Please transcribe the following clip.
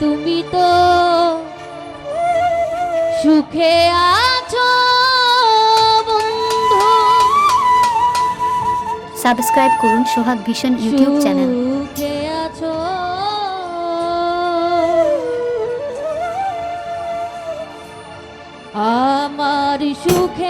তুমি তো সুখে আছো বন্ধু। সাবস্ক্রাইব করুন সোহাগ ভীষণ ইউটিউব চ্যানেল। সুখে আছো। আমার সুখে